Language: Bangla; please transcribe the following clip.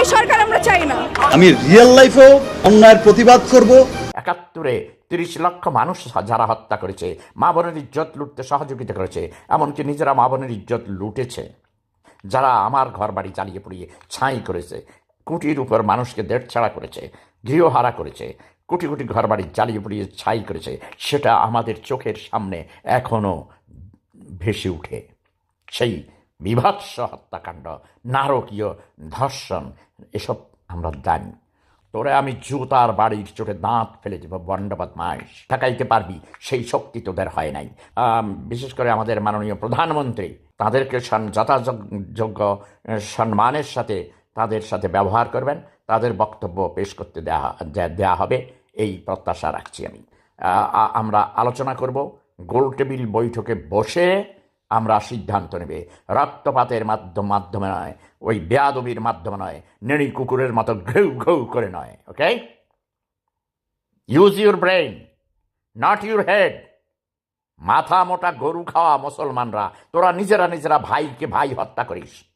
এই সরকার আমরা চাই না। আমি রিয়েল লাইফেও অন্যায়ের প্রতিবাদ করব। একাত্তরে তিরিশ লক্ষ মানুষ যারা হত্যা করেছে মা বোনের ইজ্জত লুটতে সহযোগিতা করেছে এমনকি নিজেরা মা বোনের ইজ্জত লুটেছে। যারা আমার ঘর বাড়ি জ্বালিয়ে পুড়িয়ে ছাই করেছে কোটির উপর মানুষকে দেড় ছাড়া করেছে গৃহহারা করেছে কোটি কোটি ঘর বাড়ি জ্বালিয়ে পুড়িয়ে ছাই করেছে সেটা আমাদের চোখের সামনে এখনও ভেসে উঠে। সেই বিভৎস হত্যাকাণ্ড, নারকীয় ধর্ষণ, এসব আমরা জানি। তোরে আমি জুতার বাড়ির চোখে দাঁত ফেলে দেবো বন্ডবাদ মাস ঠেকাইতে পারবি, সেই শক্তি তোদের হয় নাই। বিশেষ করে আমাদের মাননীয় প্রধানমন্ত্রী, তাদেরকে যথাযোগ্য সম্মানের সাথে তাদের সাথে ব্যবহার করবেন। তাদের বক্তব্য পেশ করতে দেওয়া দেওয়া হবে, এই প্রত্যাশা রাখছি আমি। আমরা আলোচনা করব গোল টেবিল বৈঠকে বসে আমরা সিদ্ধান্ত নেবে। রক্তপাতের মাধ্যম, মাধ্যমে নয়। ওই বেয়াদবির মাধ্যমে নয়। নেড়ি কুকুরের মতো ঘেউ ঘেউ করে নয় okay use your brain not your head মাথা মোটা গরু খাওয়া মুসলমানরা, তোরা নিজেরা নিজেরা ভাইকে ভাই হত্যা করিস।